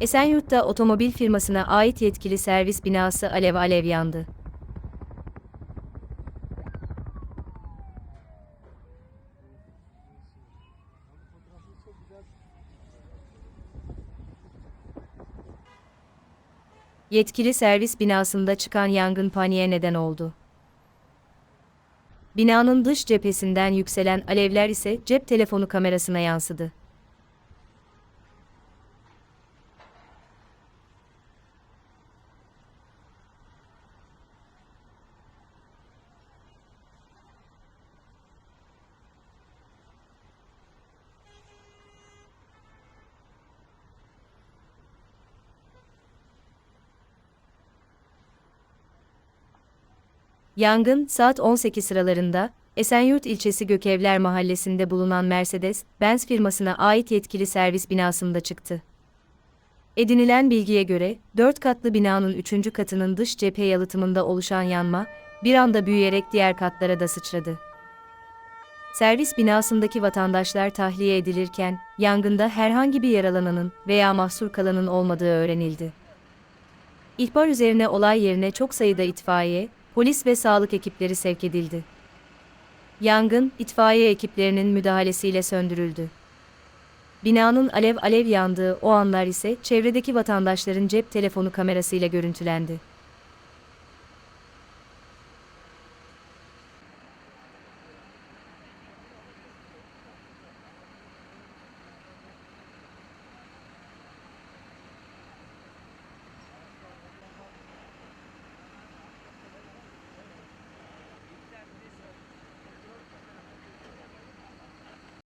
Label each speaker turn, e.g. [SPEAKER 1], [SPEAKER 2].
[SPEAKER 1] Esenyurt'ta otomobil firmasına ait yetkili servis binası alev alev yandı. Yetkili servis binasında çıkan yangın paniğe neden oldu. Binanın dış cephesinden yükselen alevler ise cep telefonu kamerasına yansıdı. Yangın saat 18 sıralarında Esenyurt ilçesi Gökevler mahallesinde bulunan Mercedes-Benz firmasına ait yetkili servis binasında çıktı. Edinilen bilgiye göre, 4 katlı binanın 3. katının dış cephe yalıtımında oluşan yanma, bir anda büyüyerek diğer katlara da sıçradı. Servis binasındaki vatandaşlar tahliye edilirken, yangında herhangi bir yaralananın veya mahsur kalanın olmadığı öğrenildi. İhbar üzerine olay yerine çok sayıda itfaiye, polis ve sağlık ekipleri sevk edildi. Yangın, itfaiye ekiplerinin müdahalesiyle söndürüldü. Binanın alev alev yandığı o anlar ise çevredeki vatandaşların cep telefonu kamerasıyla görüntülendi.